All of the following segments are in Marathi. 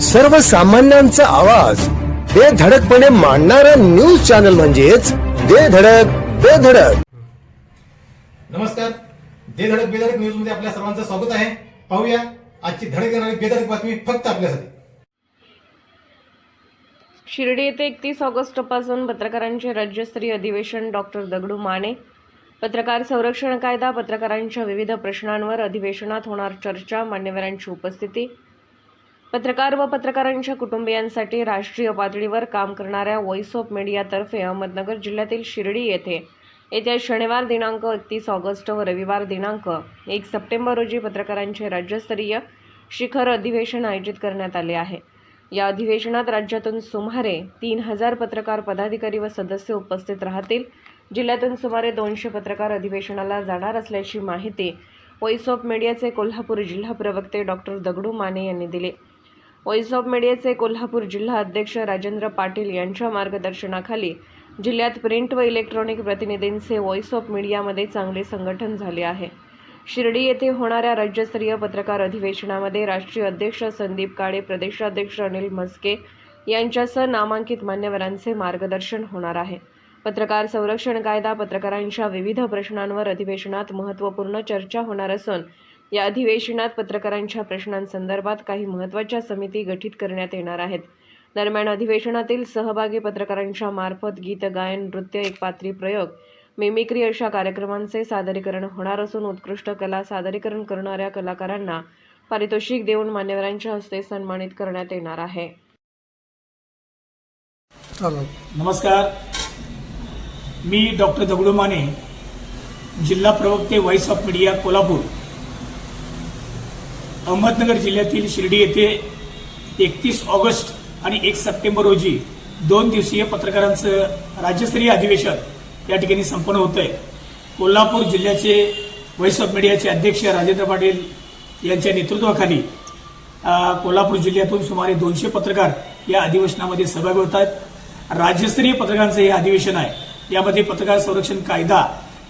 सर्वसामान्यांचा आवाज. बेधडकपणे मांडणारा न्यूज चॅनल म्हणजेच बेधडक बेधडक नमस्कार. दे धडक बेधडक न्यूजमध्ये आपल्या सर्वांचं स्वागत आहे. पाहूया आजची धडक येणारी बेधडक बातमी फक्त आपल्यासाठी. शिर्डी येथे एकतीस ऑगस्टपासून पत्रकारांचे राज्यस्तरीय अधिवेशन डॉक्टर दगडू माने. पत्रकार संरक्षण कायदा पत्रकारांच्या विविध प्रश्नांवर अधिवेशनात होणार चर्चा मान्यवरांची उपस्थिती पत्रकार व पत्रकारांच्या कुटुंबियांसाठी राष्ट्रीय पातळीवर काम करणाऱ्या व्हॉइस ऑफ मीडियातर्फे अहमदनगर जिल्ह्यातील शिर्डी येथे येत्या शनिवार दिनांक एकतीस ऑगस्ट व रविवार दिनांक एक सप्टेंबर रोजी पत्रकारांचे राज्यस्तरीय शिखर अधिवेशन आयोजित करण्यात आले आहे. या अधिवेशनात राज्यातून सुमारे तीन हजार पत्रकार पदाधिकारी व सदस्य उपस्थित राहतील. जिल्ह्यातून सुमारे दोनशे पत्रकार अधिवेशनाला जाणार असल्याची माहिती व्हॉइस ऑफ मीडियाचे कोल्हापूर जिल्हा प्रवक्ते डॉक्टर दगडू माने यांनी दिली. व्हॉइस ऑफ मीडियाचे कोल्हापूर जिल्हा अध्यक्ष राजेंद्र पाटील यांच्या मार्गदर्शनाखाली जिल्ह्यात प्रिंट व इलेक्ट्रॉनिक प्रतिनिधींचे व्हॉइस ऑफ मीडियामध्ये चांगले संघटन झाले आहे. शिर्डी येथे होणाऱ्या राज्यस्तरीय पत्रकार अधिवेशनामध्ये राष्ट्रीय अध्यक्ष संदीप काळे प्रदेशाध्यक्ष अनिल म्हस्के यांच्यासह नामांकित मान्यवरांचे मार्गदर्शन होणार आहे. पत्रकार संरक्षण कायदा पत्रकारांच्या विविध प्रश्नांवर अधिवेशनात महत्त्वपूर्ण चर्चा होणार असून या अधिवेशनात पत्रकारांच्या प्रश्नांसंदर्भात काही महत्त्वाच्या समिती गठीत करण्यात येणार आहेत. दरम्यान अधिवेशनातील सहभागी पत्रकारांच्या मार्फत गीत गायन नृत्य एकपात्री प्रयोग मिमिक्री अशा कार्यक्रमांचे सादरीकरण होणार असून उत्कृष्ट कला सादरीकरण करणाऱ्या कलाकारांना पारितोषिक देऊन मान्यवरांच्या हस्ते सन्मानित करण्यात येणार आहे. नमस्कार. मी डॉक्टर दगडू माने जिल्हा प्रवक्ते voice of media Kolhapur. Ahmednagar जिल्ह्यातील शिर्डी येथे एकतीस ऑगस्ट आणि एक सप्टेंबर रोजी दोन दिवसीय पत्रकारांचं राज्यस्तरीय अधिवेशन या ठिकाणी संपन्न होत आहे कोल्हापूर जिल्ह्याचे व्हॉइस ऑफ मीडियाचे अध्यक्ष राजेंद्र पाटील यांच्या नेतृत्वाखाली कोल्हापूर जिल्ह्यातून सुमारे दोनशे पत्रकार या अधिवेशनामध्ये सहभागी होत आहेत राज्यस्तरीय पत्रकारांचं हे अधिवेशन आहे. यामध्ये पत्रकार संरक्षण कायदा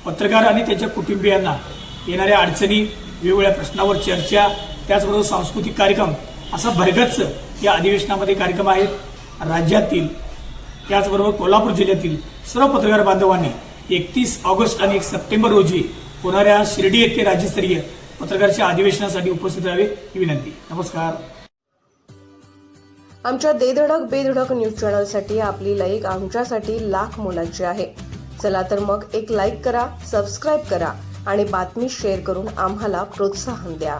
पत्रकार आणि त्यांच्या कुटुंबियांना येणाऱ्या अडचणी वेगवेगळ्या प्रश्नावर चर्चा त्याचबरोबर सांस्कृतिक कार्यक्रम असा भरगच्च या अधिवेशनामध्ये कार्यक्रम आहेत राज्यातील त्याचबरोबर कोल्हापूर जिल्ह्यातील सर्व पत्रकार बांधवांनी एकतीस ऑगस्ट आणि एक सप्टेंबर रोजी होणाऱ्या शिर्डी येथे राज्यस्तरीय पत्रकारच्या अधिवेशनासाठी उपस्थित राहावे ही विनंती. नमस्कार. आमच्या देधडक बेधडक न्यूज चॅनलसाठी आपली लाईक आमच्यासाठी लाख मोलाची आहे. चला तर मग एक लाईक करा सबस्क्राईब करा आणि बातमी शेअर करून आम्हाला प्रोत्साहन द्या.